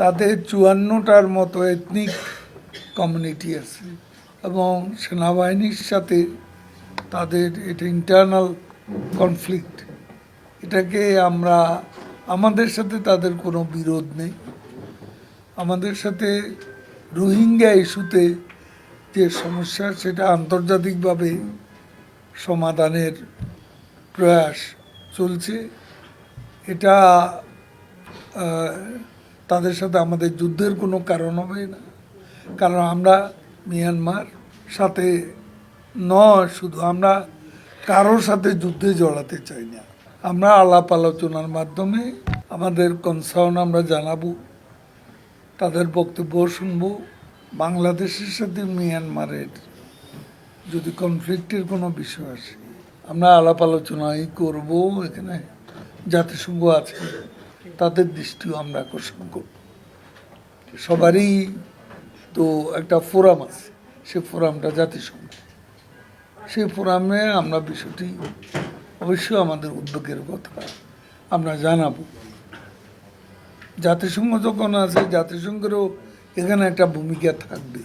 তাদের চুয়ান্নটার মতো ethnic community আছে। এবং সেনাবাহিনীর সাথে তাদের এটা ইন্টারনাল কনফ্লিক্ট এটাকে আমরা, আমাদের সাথে তাদের কোনো বিরোধ নেই। আমাদের সাথে রোহিঙ্গা ইস্যুতে যে সমস্যা, সেটা আন্তর্জাতিকভাবে সমাধানের প্রয়াস চলছে। এটা তাদের সাথে আমাদের যুদ্ধের কোনো কারণ হবে না। কারণ আমরা মিয়ানমার সাথে নয়, শুধু আমরা কারোর সাথে যুদ্ধে জড়াতে চাই না। আমরা আলাপ আলোচনার মাধ্যমে আমাদের কনসার্ন আমরা জানাব, তাদের বক্তব্য শুনব। বাংলাদেশের সাথে মিয়ানমারের যদি কনফ্লিক্টের কোনো বিষয় আসে, আমরা আলাপ আলোচনাই করব এখানে। জাতিসংঘ আছে। তাদের দৃষ্টিও আমরা আকর্ষণ করব। সবারই তো একটা ফোরাম আছে, সে ফোরামটা জাতিসংঘ। সেই ফোরামে আমরা বিষয়টি অবশ্যই আমাদের উদ্যোগের কথা আমরা জানাব। জাতিসংঘ যখন আছে, জাতিসংঘেরও এখানে একটা ভূমিকা থাকবে।